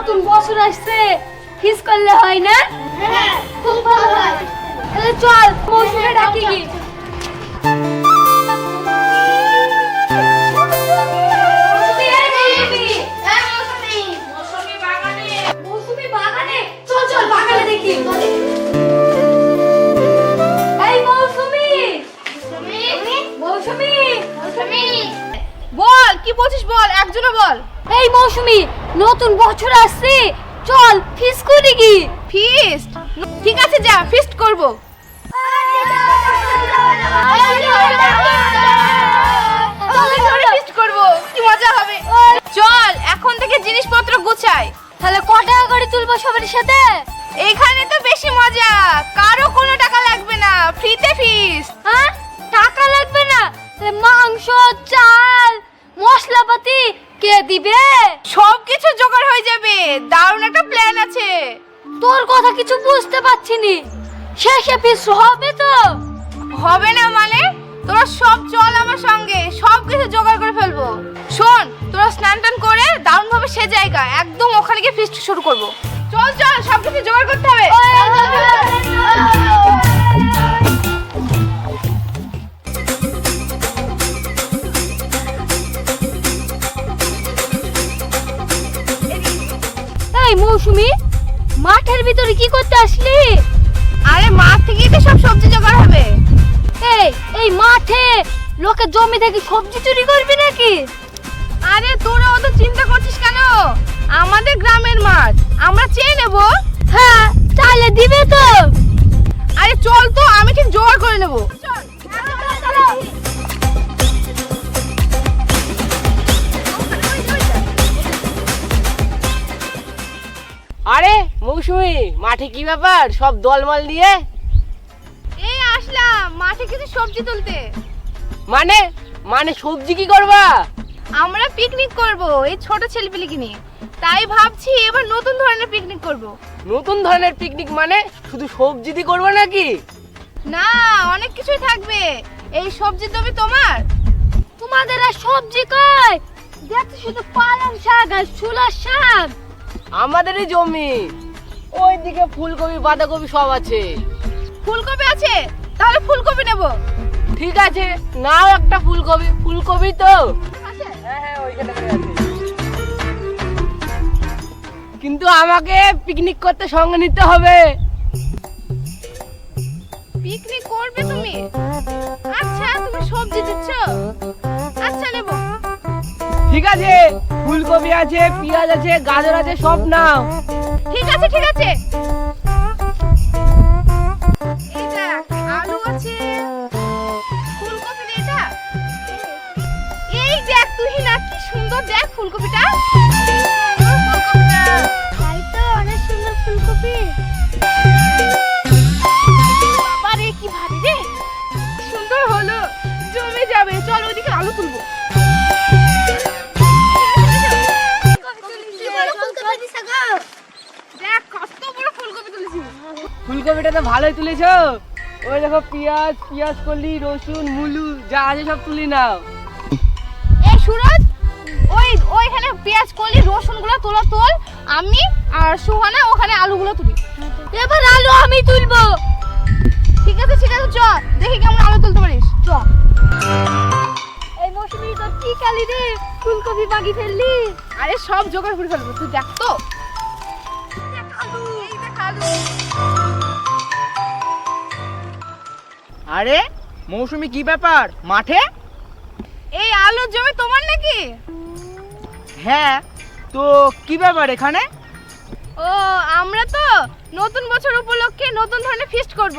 নতুন বছর আসছে। কিস করলে হয় না? হ্যাঁ খুব ভালো হয়। তাহলে চল মৌসুমে ডাকি কি। হ্যাঁ মৌসুমী। মৌসুমী মৌসুমী বল কি বলছিস বল? একজনে বল। এই মৌসুমী নতুন বছর আসছে। চল ফিস করি কি? ফিস্ট ঠিক আছে যা ফিস্ট করব। কি মজা হবে। চল এখন থেকে জিনিসপত্র গুছাই। তাহলে ক টাকা করে তুলবো সবার সাথে? এইখানে তো বেশি মজা। কারও কোনো টাকা লাগবে না। ফ্রিতে ফিস্ট হ্যাঁ? টাকা লাগবে না? মাংস চাল মশলাপাতি কে দিবে? সব কিছু জোগাড় হয়ে যাবে দারুণ একটা প্ল্যান আছে তোর কথা কিছু বুঝতে পারছি নি শেষে পিস হবে তো হবে না মানে তোরা সব চল আমার সঙ্গে সব কিছু জোগাড় করে ফেলব শোন তোরা স্নান টান করে দারুণ ভাবে সে জায়গা একদম ওখানে গিয়ে ফিস্ট শুরু করব চল চল সব কিছু জোগাড় করতে হবে ভিতরে কি করতে আসলি? আরে মাঠ থেকেই তো সব সবজি জোগাড় হবে। এই এই মাঠে লোকে জমি থেকে সবজি চুরি করবি নাকি? আরে তোরা অত চিন্তা করছিস কেন? আমাদের গ্রামের মাঠ, আমরা চেয়ে নেব। হ্যাঁ তাহলে দিবে তো। আরে চল তো, আমি ঠিক জোগাড় করে নেব। আরে মৌসুমি মাঠে কি ব্যাপার? সব দলমাল নিয়ে এই আসলাম মাঠে কিছু সবজি তুলতে। মানে? মানে সবজি কি করবা? আমরা পিকনিক করব এই ছোট ছেলেপিলিকে নিয়ে। তাই ভাবছি এবার নতুন ধরনের পিকনিক করব। নতুন ধরনের পিকনিক মানে? শুধু সবজি দিয়ে করবা নাকি? না অনেক কিছুই থাকবে। এই সবজি তুমি তোমার। তোমাদের আর সবজি কই? দেখতে শুধু পালং শাক আর চুলার শাক। আমাদেরই জমি। ওইদিকে ফুলকপি বাঁধাকপি সব আছে। ফুলকপি আছে? তাহলে ফুলকপি নেব। ঠিক আছে নাও একটা ফুলকপি। ফুলকপি তো। হ্যাঁ হ্যাঁ ওইখানে আছে। কিন্তু আমাকে পিকনিক করতে সঙ্গে নিতে হবে। পিকনিক করবে তুমি? আচ্ছা তুমি সবজি দিচ্ছ? আচ্ছা নেব। ঠিক আছে, ফুলকপি আছে, পেঁয়াজ আছে, গাজর আছে, সব নাও। ঠিক আছে ঠিক আছে। ফুলকপিটা। কি ভারী রে। সুন্দর হলো, জমে যাবে। চল ওদিকে আলু তুলবো। ফুলকপিটা তো ভালোই তুলেছো? ওই দেখো পেঁয়াজ পেঁয়াজ কলি রসুন মুলু যা আছে সব তুলি নাও। এই সুরজ ওই ওইখানে পেঁয়াজ রসুনগুলো তোলা তোল। আমি আর সুহানা ওখানে আলুগুলো তুলি। এবার আলু আমি তুলবো। ঠিক আছে ঠিক আছে চ। দেখি কেমন আলু তুলতে পারিস। চ। এই মৌসুমি তোর কি কালি রে? ফুলকপি বাগি ফেললি? আরে সব জোগাড় করে ফেলব তুই দেখ তো। দেখ আলু, এই দেখ আলু। আরে মৌসুমি কি ব্যাপার? মাঠে? এই আলুর জমি তোমার নাকি? হ্যাঁ তো কি ব্যাপার এখানে? ও আমরা তো নতুন বছর উপলক্ষে নতুন ধরনের ফিস্ট করব।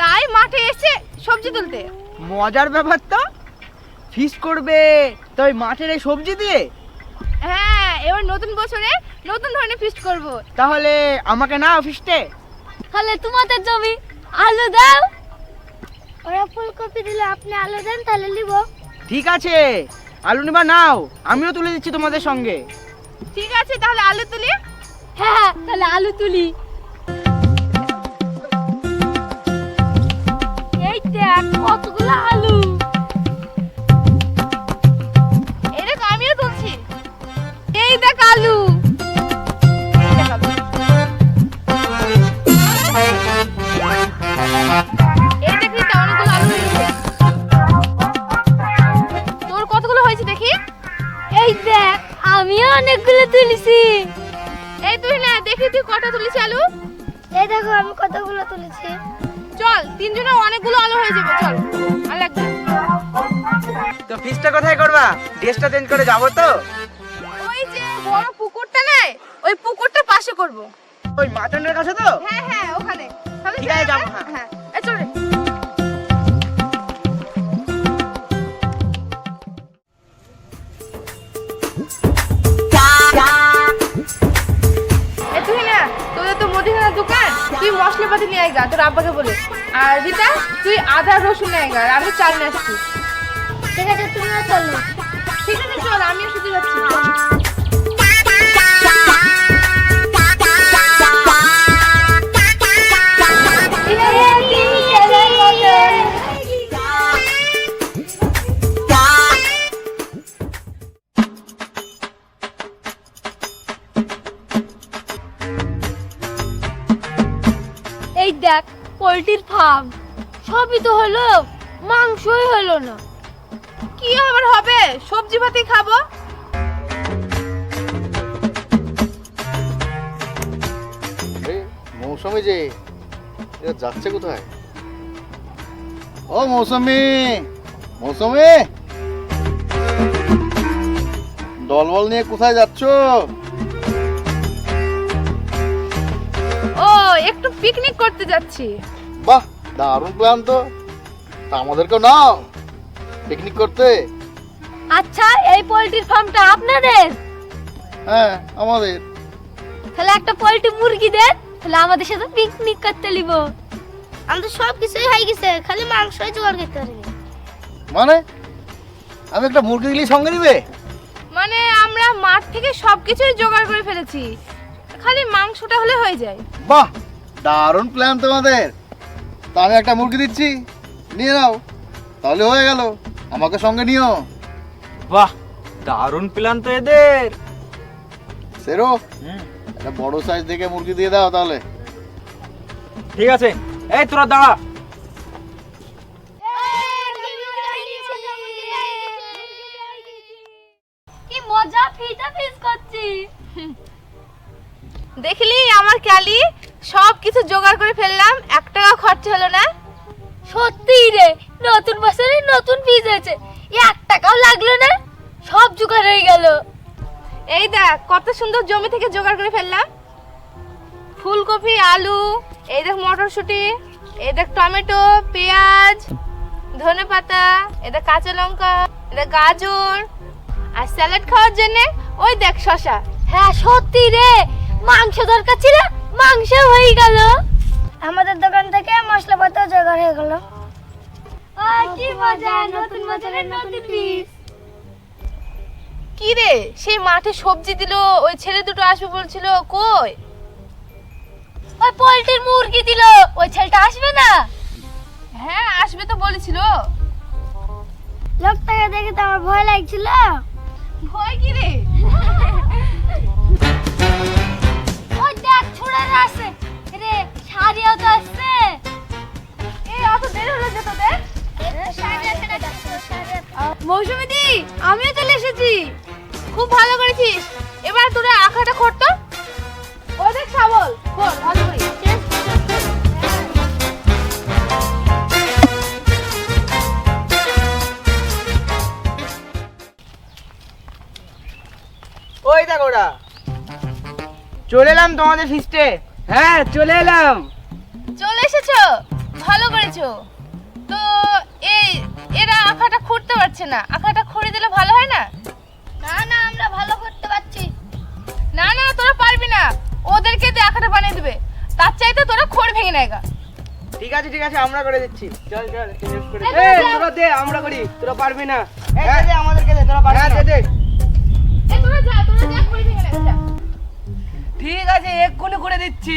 তাই মাঠে এসে সবজি তুলতে। মজার ব্যাপার তো। ফিস্ট করবে তো ওই মাঠের এই সবজি দিয়ে? হ্যাঁ এবার নতুন বছরে নতুন ধরনের ফিস্ট করব। তাহলে আমাকে না অফিসটে তাহলে তোমাদের জমি আলু দাও। ওরা ফুলকপি দিলে আপনি আলু দেন তাহলে নিব। ঠিক আছে। আলু নিবা নাও। আমিও তুলে দিচ্ছি তোমাদের সঙ্গে। ঠিক আছে তাহলে আলু তুলি। হ্যাঁ তাহলে আলু তুলি। এই দেখ কতগুলো আলু। এই দেখ আমিও তুলছি। এই দেখ আলু। হয়েছে দেখি। এই দেখ আমিও অনেকগুলো তুলেছি। এই তুই না দেখি তুই কটা তুলিস আলু? এই দেখো আমি কতগুলো তুলেছি। চল তিনজনে অনেকগুলো আলু হয়ে যাবে চল। আর লাগবে। তো ফিসটা কোথায় করবা? ড্রেসটা চেঞ্জ করে যাব তো? ওই যে বড় পুকুরটা নাই ওই পুকুরটা পাশে করব। ওই মাটনের কাছে তো? হ্যাঁ হ্যাঁ ওখানে। তাহলে ঠিক আছে, যাই যাব, আমরা? হ্যাঁ। গা তোর আব্বাকে বলে। আর রিতা তুই আদা রসুন নেয় গা আর আমি চাল নিয়ে আসছি ঠিক আছে তুমিও চলো। ঠিক আছে চল আমিও শুধু যাচ্ছি। পোলট্রির ফার্ম সবই তো হলো মাংসই হলো না। কি আবার হবে? সবজি ভাতই খাব? মৌসুমি যে এরা যাচ্ছে কোথায়? ও মৌসুমি মৌসুমি! দলবল নিয়ে কোথায় যাচ্ছ? ও একটু পিকনিক করতে যাচ্ছি। বাহ দারুণ প্ল্যান তো তা আমাদেরকেও নাও পিকনিক করতে। আচ্ছা এই পোলট্রির ফার্মটা আপনাদের? হ্যাঁ আমাদের। তাহলে একটা পোলট্রি মুরগি দেন তাহলে আমাদের সাথে পিকনিক করতে লিব আমাদের সব কিছুই হয়ে গেছে খালি মাংসই জোগাড় করতে পারি মানে? আমি একটা মুরগি দিলি সঙ্গে নিবে মানে আমরা মাঠ থেকে সবকিছুই জোগাড় করে ফেলেছি খালি মাংসটা হলে হয়ে যায়। বাহ দারুণ প্ল্যান তোমাদের। তা আমি একটা মুরগি দিচ্ছি। নিয়ে নাও। তাহলে হয়ে গেল। আমাকে সঙ্গে নিও। বাহ দারুণ প্ল্যান তো এদের। সেরো একটা বড় সাইজ দেখে মুরগি দিয়ে দাও তাহলে। ঠিক আছে। এই তোরা দাঁড়া। কি মজা ফিটা ফিস করছি দেখলি আমার ক্যালি? সব কিছু জোগাড় করে ফেললাম, এক টাকা খরচা হলো না। সত্যি রে, নতুন বছরে নতুন ফিজ হয়েছে। এক টাকাও লাগল না, সব জোগাড় হয়ে গেল। এই দেখ, কত সুন্দর জমি থেকে জোগাড় করে ফেললাম। ফুলকপি, আলু, এই দেখ মটরশুঁটি, এই দেখ টমেটো, পেঁয়াজ, ধনে পাতা দেখ কাঁচা লঙ্কা দেখ গাজর, আর স্যালাড খাওয়ার জন্য ওই দেখ শশা হ্যাঁ সত্যি রে, মাংস দরকার ছিল মাংস হয়ে গেল। আমাদের দোকান থেকে মশলাপাতি জোগাড় হয়ে গেল। কি মজা নতুন বছরের নতুন পিস কি রে সেই মাঠে সবজি দিল ওই ছেলে দুটো আসবে বলছিল কই? ওই পোল্ট্রির মুরগি দিল ওই ছেলেটা আসবে না? হ্যাঁ আসবে তো বলেছিল। লোকটাকে দেখে তো আমার ভয় লাগছিল। ভয় কি রে? দেখ আছে। রে শাড়িও তো আছে। এই অত দেরি হলো যে তোদের? মৌসুমী দি আমিও চলে এসেছি। খুব ভালো করেছিস। চলে এলাম তোমাদের ফিস্টে হ্যাঁ চলে এলাম। চলে এসেছ? ভালো করেছ। তো এই এরা আখাটা খুঁড়তে পারছে না। আখাটা খুঁড়ে দিলে ভালো হয় না? না না আমরা ভালো করতে পারছি। না না তোরা পারবি না। ওদেরকে দিয়ে আখাটা বানিয়ে দিবে। তার চাইতে তোরা খড় ভেঙে নেয় গা। ঠিক আছে ঠিক আছে আমরা করে দিচ্ছি। চল চল। তোরা দে আমরা করি। তোরা পারবি না। এই দে, দে আমাদেরকে দে তোরা পারবি হ্যাঁ না। দে দে। ঠিক আছে এক্ষুনি করে দিচ্ছি।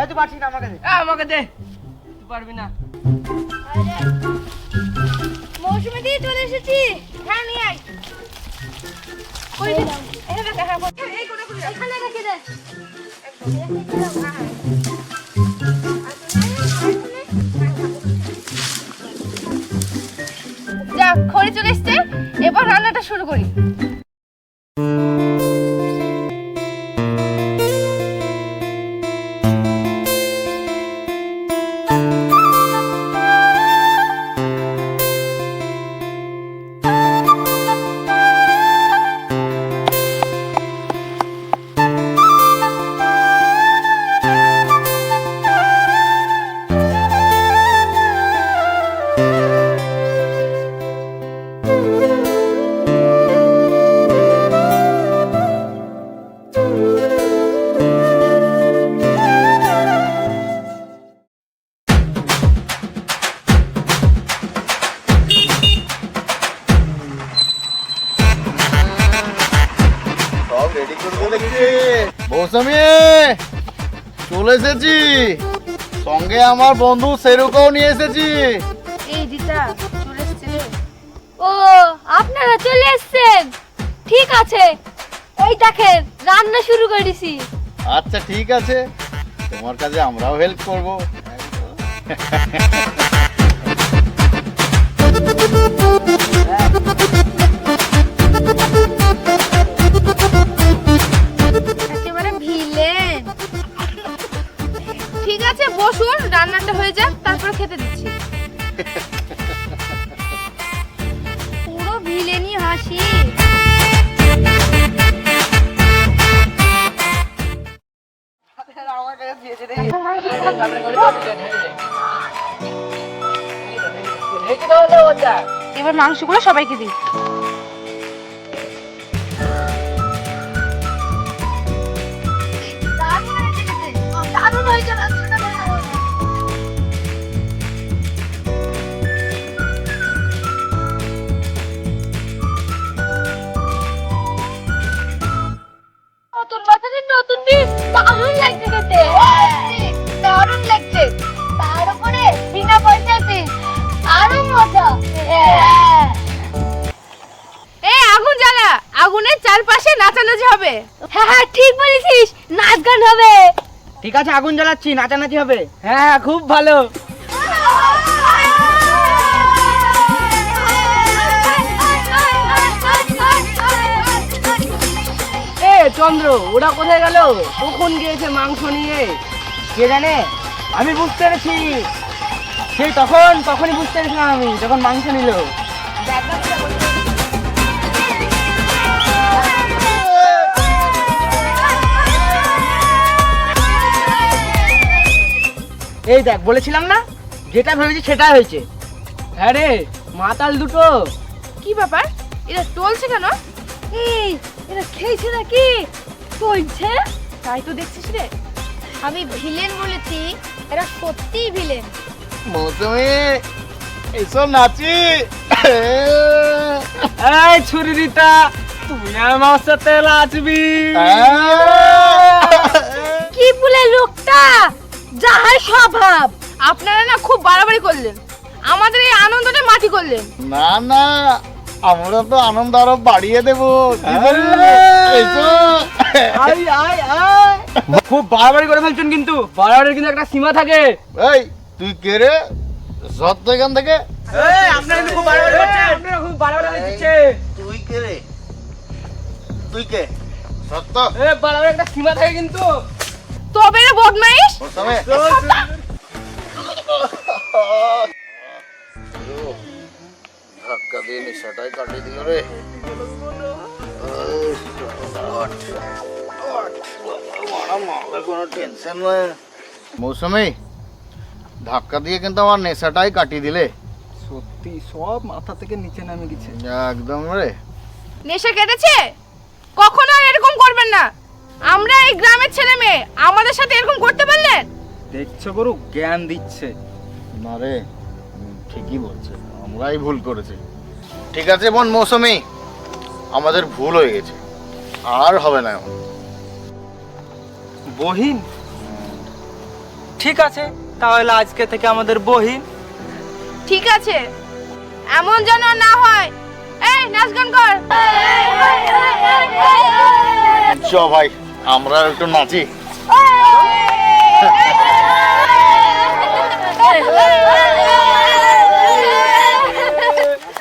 এই তুই পারছিস না আমাকে দে। আমাকে দে। তুই পারবি না। মৌসুমী দিয়ে চলে এসেছি। হ্যাঁ নিয়ে আয়। করে দে এখানে রাখ, হ্যাঁ, করে- এই করে করে এখানে রেখে দে। যা খড়ি চলে এসছে। এবার রান্নাটা শুরু করি। মৌসুমি চলে এসেছি। সঙ্গে আমার বন্ধু সেরুকেও নিয়ে এসেছি। এই দিদা চলে এসেছে ও আপনারা চলে এসেছেন। ঠিক আছে এই দেখেন রান্না শুরু করেছি আচ্ছা ঠিক আছে। তোমার কাছে আমরাও হেল্প করব। এবার মাংসগুলো সবাইকে দিই। নতুন বছরের নতুন দিন দারুণ লাগছে খেতে হ্যাঁ হ্যাঁ ঠিক বলেছিস। নাচ গান হবে। ঠিক আছে আগুন জ্বালাচ্ছি নাচানাচি হবে। হ্যাঁ হ্যাঁ খুব ভালো। এ চন্দ্র ওরা কোথায় গেল? কখন গিয়েছে মাংস নিয়ে? কে জানে? আমি বুঝতে পেরেছি। সেই তখন তখনই বুঝতে পেরেছিলাম আমি যখন মাংস নিল। এই দেখ বলেছিলাম না? যেটা ভেবেছি সেটা হয়েছে। হ্যাঁ রে মাতাল দুটো। কি ব্যাপার? এটা চলছে কেন? এই এরা খেয়েছে নাকি? চলছে? তাই তো দেখছিস রে। আমি ভিলেন বলেছি এরা সত্যিই ভিলেন। মৌসুমি এসো নাচি। এই ছুরি দিতা তুই আমার সাথে নাচবি। কি বলে লোকটা? যাহার স্বভাব। আপনারা না খুব বাড়াবাড়ি করলেন। আমাদের এই আনন্দটা মাটি করলেন। না না আমরা তো আনন্দ আরও বাড়িয়ে দেবো। আই খুব বাড়াবাড়ি করে ফেলছেন কিন্তু। বাড়াবাড়ির কিন্তু একটা সীমা থাকে। এই তুই কে রে? সত্য এখান থেকে? এই আপনারা কিন্তু খুব বাড়াবাড়ি করছেন। আপনারা খুব বাড়াবাড়ি তুই কে রে? তুই কে? সত্য? এ বাড়াবাড়ি একটা সীমা থাকে কিন্তু। তবে রে বদমাইশ! ধাক্কা দিয়ে নেশাটাই কাটিয়ে দিল রে। কোনো টেনশন নয় মৌসুমি ধাক্কা দিয়ে কিন্তু আমার নেশাটাই কাটিয়ে দিলে। সত্যি সব মাথা থেকে নিচে নামে গেছে। একদম রে। নেশা কেটেছে? কখনো আর এরকম করবেন না। আমরা এই গ্রামের ছেলে মেয়ে আমাদের সাথে এরকম করতে পারলেন দেখছ গরু জ্ঞান দিচ্ছে। না রে ঠিকই বলছে আমরাই ভুল করেছি। ঠিক আছে বোন মৌসুমি আমাদের ভুল হয়ে গেছে আর হবে না এমন বহিন? ঠিক আছে তাহলে আজকে থেকে আমাদের বহিন। ঠিক আছে এমন যেন না হয়। এই নাচ গান কর। চ ভাই। আমরা একটু নাচি Hey!